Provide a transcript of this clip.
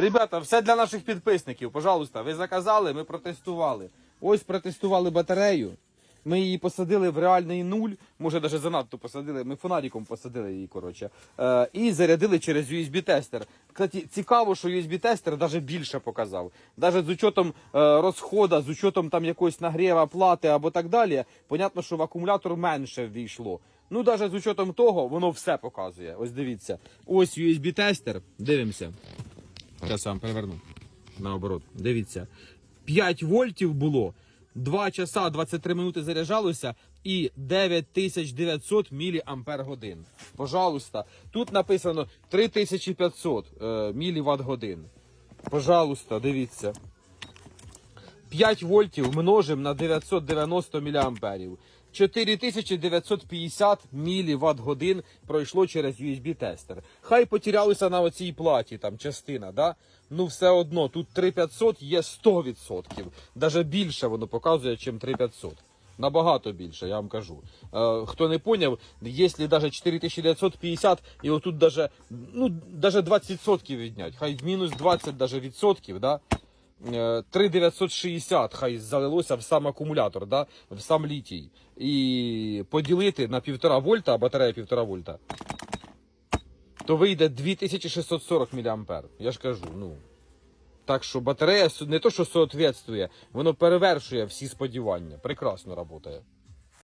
Ребята, все для наших підписників. Пожалуйста, ви заказали, ми протестували. Ось протестували батарею. Ми її посадили в реальний нуль, може навіть занадто посадили. Ми фонариком посадили її, коротше. Е, і зарядили через USB-тестер. Кстати, цікаво, що USB-тестер навіть більше показав. Навіть з учетом е, розходу, з учетом там якоїсь нагріва плати або так далі. Понятно, що в акумулятор менше ввійшло. Ну, навіть з учетом того, воно все показує. Ось дивіться. Ось USB-тестер. Дивимося. Зараз сам переверну. Наоборот, дивіться. 5 вольтів було, 2 часа 23 минути заряджалося і 9900 мАч. Пожалуйста, тут написано 3500 е, годин. Пожалуйста, дивіться. 5 вольтів множимо на 990 міліамперів. 4950 міліватт годин пройшло через USB-тестер. Хай потерялися на оцій платі, там частина, да? ну все одно, тут 3500 є 100%. Даже більше воно показує, ніж 3500. Набагато більше, я вам кажу. Е, хто не поняв, якщо навіть 4950 і отут даже, ну, даже 20% віднять, хай мінус 20 даже відсотків, да? Е, 3960 хай залилося в сам акумулятор, да? в сам літій. І поділити на 1,5 вольта, батарея 1,5 вольта, то вийде 2640 мА. Я ж кажу, ну. Так що батарея не то, що соответствує, воно перевершує всі сподівання. Прекрасно працює.